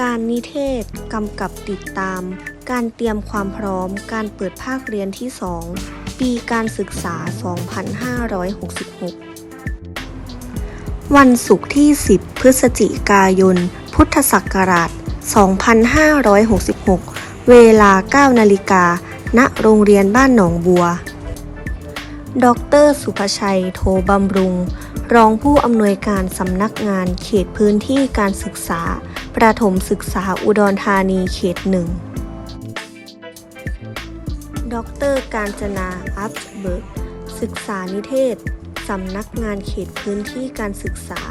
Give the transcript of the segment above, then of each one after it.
การนิเทศกำกับติดตาม การเตรียมความพร้อม การเปิดภาคเรียนที่ 2 ปีการศึกษา 2566 วันศุกร์ที่ 10 พฤศจิกายน พุทธศักราช 2566 เวลา 9 นาฬิกา ณ โรงเรียนบ้านหนองบัว ดร สุภชัย โทบำรุง รองผู้อำนวยการสำนักงานเขตพื้นที่การศึกษา ประถมศึกษาอุดรธานีเขตหนึ่งดรการจนาอัพเบิร์กศึกษานิเทศ สำนักงานเขตพื้นที่การศึกษา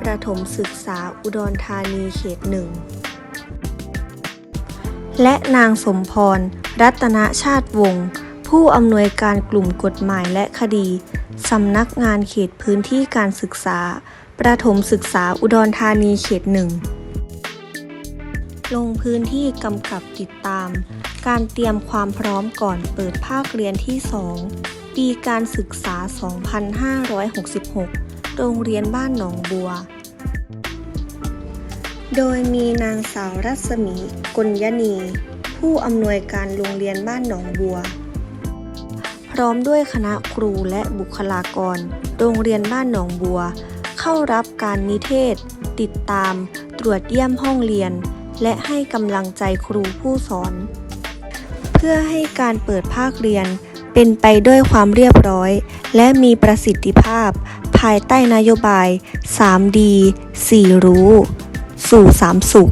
ประถมศึกษาอุดรธานีเขตหนึ่งและนางสมพร รัตนชาติวงศ์ผู้อำนวยการกลุ่มกฎหมายและคดี สำนักงานเขตพื้นที่การศึกษา ประถมศึกษาอุดรธานีเขตหนึ่ง ลงพื้นที่กำกับติดตาม การเตรียมความพร้อมก่อนเปิดภาคเรียนที่ 2 ปีการศึกษา 2566 โรงเรียนบ้านหนองบัว โดยมีนางสาวรัศมีกลยณี ผู้อำนวยการโรงเรียนบ้านหนองบัว พร้อมด้วยคณะครูและบุคลากร โรงเรียนบ้านหนองบัว เข้ารับการนิเทศ ติดตามตรวจเยี่ยมห้องเรียน และให้กำลังใจครูผู้สอน เพื่อให้การเปิดภาคเรียนเป็นไปด้วยความเรียบร้อย และมีประสิทธิภาพ ภายใต้นโยบาย 3D 4 รู้ สู่ 3 สุข